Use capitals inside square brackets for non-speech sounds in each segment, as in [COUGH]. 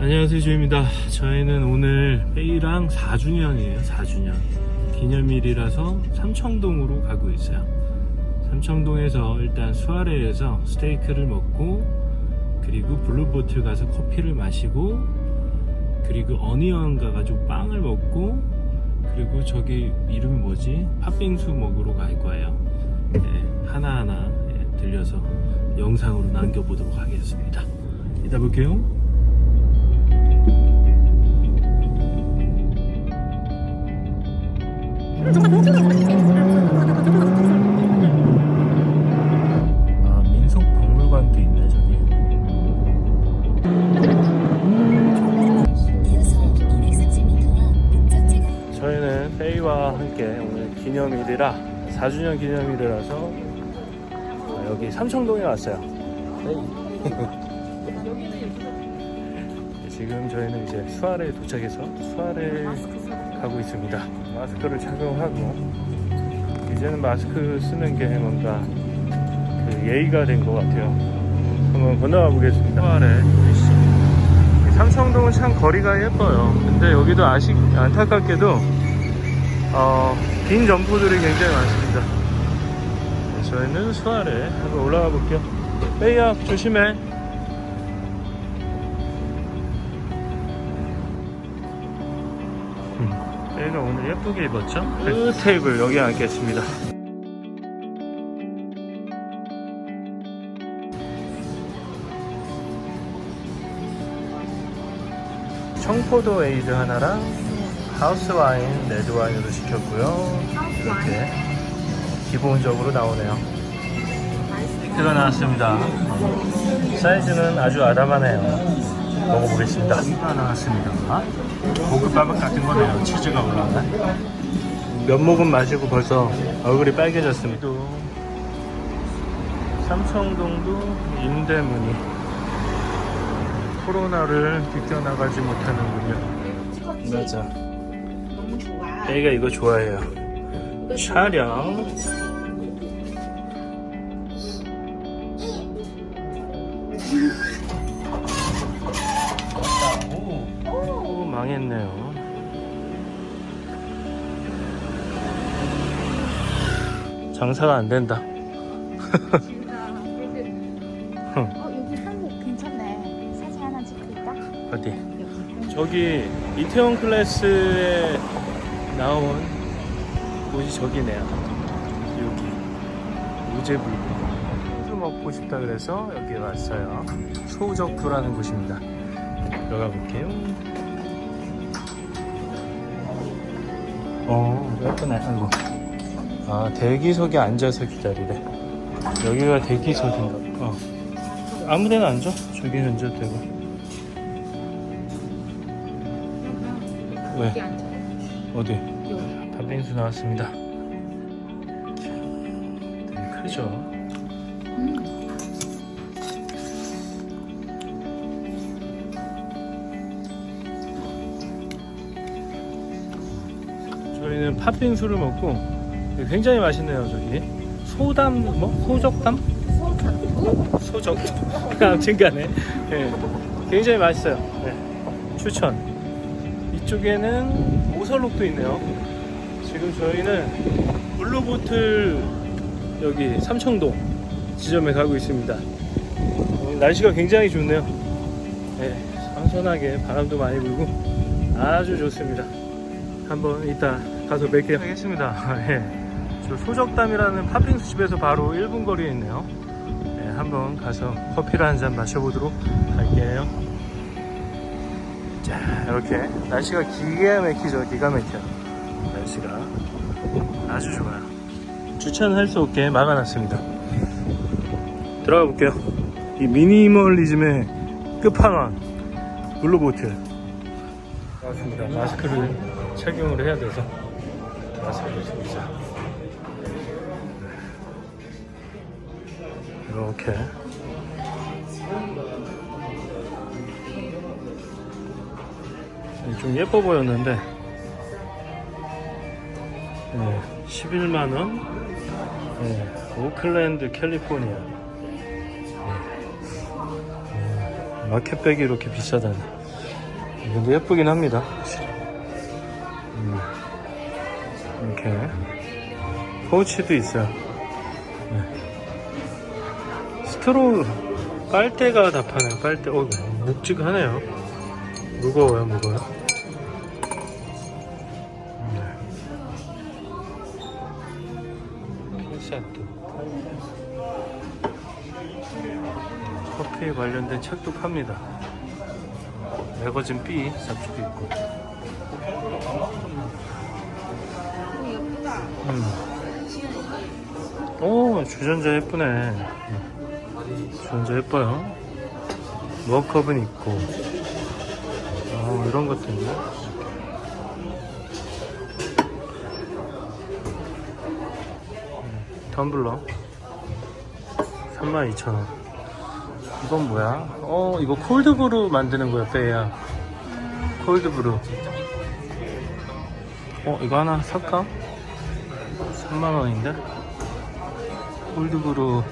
안녕하세요 조입니다. 저희는 오늘 페이랑 4주년이에요 4주년. 기념일이라서 삼청동으로 가고 있어요. 삼청동에서 일단 수아레에서 스테이크를 먹고 그리고 블루보틀 가서 커피를 마시고 그리고 어니언 가가지고 빵을 먹고 그리고 저기 이름이 뭐지? 팥빙수 먹으러 갈 거예요. 네, 하나하나 예, 들려서 영상으로 남겨보도록 하겠습니다. 이따 볼게요 아 민속 박물관도 있네 저기. 이어서 230m와 목적지가 저희는 페이와 함께 오늘 기념일이라 4주년 기념일이라서 아, 여기 삼청동에 왔어요. [LAUGHS] 지금 저희는 이제 수아레에 도착해서 수아레 가고 있습니다 마스크를 착용하고 이제는 마스크 쓰는 게 뭔가 그 예의가 된 것 같아요 한번 건너가 보겠습니다 수아레 삼청동은 참 거리가 예뻐요. 근데 여기도 아쉽, 안타깝게도, 어, 빈 점포들이 굉장히 많습니다. 네, 저희는 수아래 한번 올라가 볼게요. 빼야 조심해. 음, 빼가 오늘 예쁘게 입었죠? 그 테이블 여기 앉겠습니다. 청포도 에이드 하나랑 하우스 와인, 레드 와인으로 시켰고요. 이렇게 기본적으로 나오네요. 이렇게가 나왔습니다. 사이즈는 아주 아담하네요. 먹어보겠습니다. 하나 나왔습니다. 고급 바박 같은 거네요. 치즈가 올라오네. 몇 모금 마시고 벌써 얼굴이 빨개졌습니다. 삼청동도 임대문이 코로나를 비껴나가지 못하는군요. 맞아. 애가 이거 좋아해요. 촬영. 장사가 안 된다. 어 여기 한국 괜찮네. 사진 하나 찍을까? 어디? 여기. 저기 이태원 클래스에 나온 곳이 저기네요. 여기 우제불. 술 먹고 싶다 그래서 여기 왔어요. 소적부라는 곳입니다. 들어가 볼게요. 어, 예쁘네. 아이고. 아, 대기석에 앉아서 기다리래. 여기가 대기석인가? 어. 아무 데나 앉아. 저기 앉아도 되고. 왜? 어디? 팥빙수 나왔습니다. 되게 크죠? 음. 저희는 팥빙수를 먹고 굉장히 맛있네요 저기. 소담 뭐? 소적담? [LAUGHS] 소적 아무튼 간에. 네, 굉장히 맛있어요. 네, 추천. 이쪽에는 오설록도 있네요. 지금 저희는 블루보틀 여기 삼청동 지점에 가고 있습니다. 오늘 날씨가 굉장히 좋네요. 네, 선선하게 바람도 많이 불고 아주 좋습니다. 한번 이따 가서 뵐게요. 하겠습니다. 예. 저 소적담이라는 팥빙수 집에서 바로 1분 거리에 있네요. 예, 한번 가서 커피를 한 잔 마셔보도록 할게요. 자 이렇게 날씨가 기가 막히죠 기가 막혀요 날씨가 아주 좋아요. 주차는 할수 없게 막아놨습니다. 들어가 볼게요. 이 미니멀리즘의 끝판왕 블루보틀 반갑습니다. 마스크를 착용을 해야 돼서 마스크를 있어요. 이렇게 좀 예뻐 보였는데 네, 11만 원. 네, 오클랜드 캘리포니아. 네. 네, 마켓백이 이렇게 비싸다니. 근데 예쁘긴 합니다. 음, 이렇게 포우치도 있어요. 네. 스트로 빨대가 다 파네요. 빨대. 어, 묵직하네요. 무거워요, 무거워요. 네. 커피에 관련된 책도 팝니다. 매거진 B 잡지도 있고. 음. 오 주전자 예쁘네. 음. 주전자 예뻐요. 머컵은 있고. 어 이런 것도 있네. 음, 텀블러 32,000원. 이건 뭐야? 어 이거 콜드브루 만드는 거야 빼야. 콜드브루. 어 이거 하나 살까? 3만원인데? 콜드브루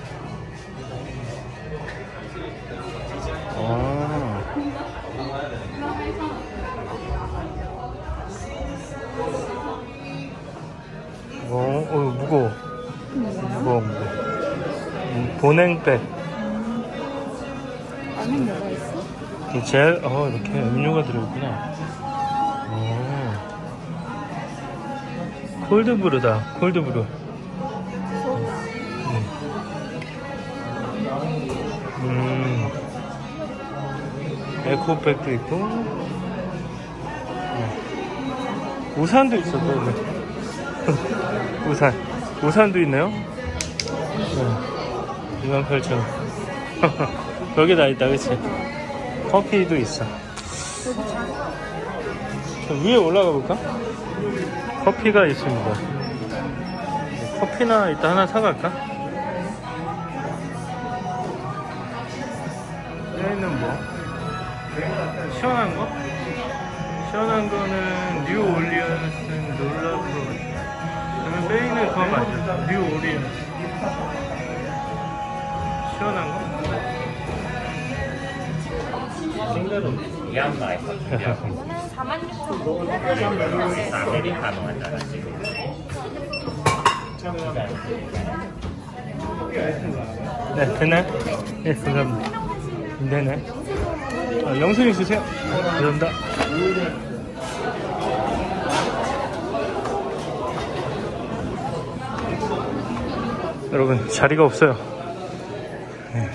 어. 어, 어 무거워 무거워 무거워 음, 보냉백 안에 뭐가 있어? 이 젤, 어 이렇게 음료가 들어있구나 어. 콜드브루다 콜드브루 에코백도 있고 어. 우산도 있어 또 여기. 우산 우산도 있네요 네. 28,000원 [LAUGHS] 여기 다 있다 그치 커피도 있어 위에 올라가 볼까? 커피가 있습니다 커피나 이따 하나 사갈까? 여기는 뭐? 시원한 거? 시원한 거는 뉴 올리언스 놀라프로 그러면 베이는 그거 맞죠? 뉴 올리언스 시원한 거? 싱글은 미얀마에서 준비하고 오늘 46,000원 아메리카노 한잔 하시고 네, 되나요? 네, 감사합니다. 되나요? 아, 영수증 주세요. 감사합니다. 여러분, 자리가 없어요. 네.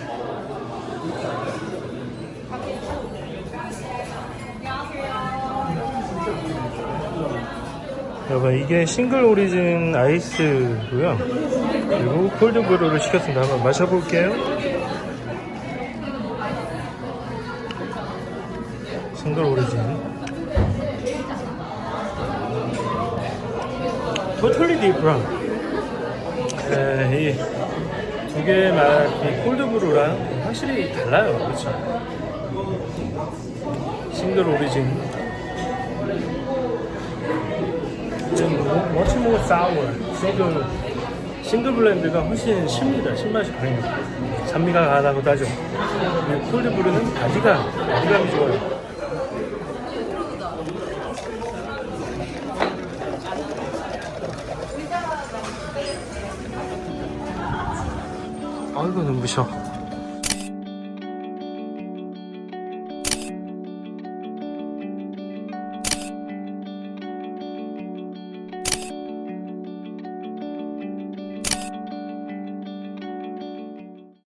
여러분, 이게 싱글 오리진 아이스고요. 그리고 콜드브루를 시켰습니다. 한번 마셔볼게요. 토틀리 디프랑. 네, 이두 맛, 이 콜드브루랑 확실히 달라요. 그렇죠? 싱글 오리진. 좀 워치 모어 사워 싱글 싱글 블렌드가 훨씬 쉽니다 신맛이 강해요 산미가 강하다고도 하죠 그리고 콜드브루는 바디가 바디감이 좋아요 아이고 눈부셔